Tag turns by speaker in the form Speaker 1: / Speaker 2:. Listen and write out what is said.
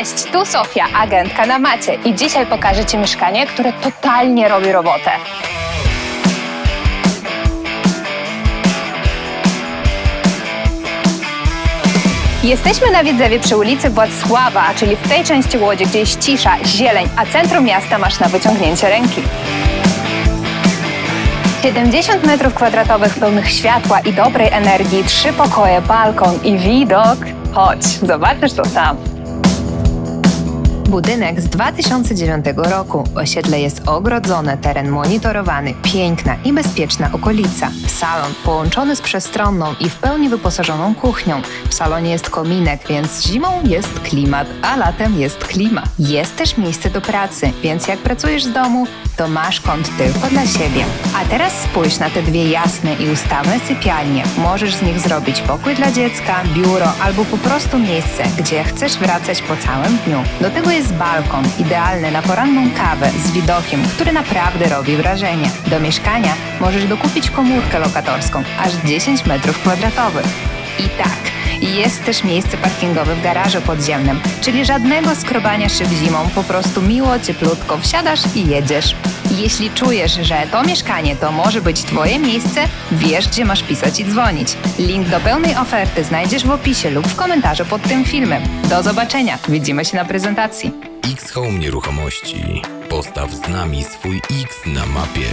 Speaker 1: Cześć, tu Sofia, agentka na macie i dzisiaj pokażę Ci mieszkanie, które totalnie robi robotę. Jesteśmy na Wiedzewie przy ulicy Władysława, czyli w tej części Łodzi, gdzie jest cisza, zieleń, a centrum miasta masz na wyciągnięcie ręki. 70 metrów kwadratowych pełnych światła i dobrej energii, trzy pokoje, balkon i widok. Chodź, zobaczysz to sam. Budynek z 2009 roku. Osiedle jest ogrodzone, teren monitorowany, piękna i bezpieczna okolica. Salon połączony z przestronną i w pełni wyposażoną kuchnią. W salonie jest kominek, więc zimą jest klimat, a latem jest klima. Jest też miejsce do pracy, więc jak pracujesz z domu, to masz kąt tylko dla siebie. A teraz spójrz na te dwie jasne i ustawne sypialnie. Możesz z nich zrobić pokój dla dziecka, biuro albo po prostu miejsce, gdzie chcesz wracać po całym dniu. Do tego jest balkon, idealny na poranną kawę z widokiem, który naprawdę robi wrażenie. Do mieszkania możesz dokupić komórkę lokatorską, aż 10 metrów kwadratowych. I tak, jest też miejsce parkingowe w garażu podziemnym, czyli żadnego skrobania szyb zimą, po prostu miło, cieplutko wsiadasz i jedziesz. Jeśli czujesz, że to mieszkanie to może być Twoje miejsce, wiesz, gdzie masz pisać i dzwonić. Link do pełnej oferty znajdziesz w opisie lub w komentarzu pod tym filmem. Do zobaczenia, widzimy się na prezentacji.
Speaker 2: X Home Nieruchomości. Postaw z nami swój X na mapie.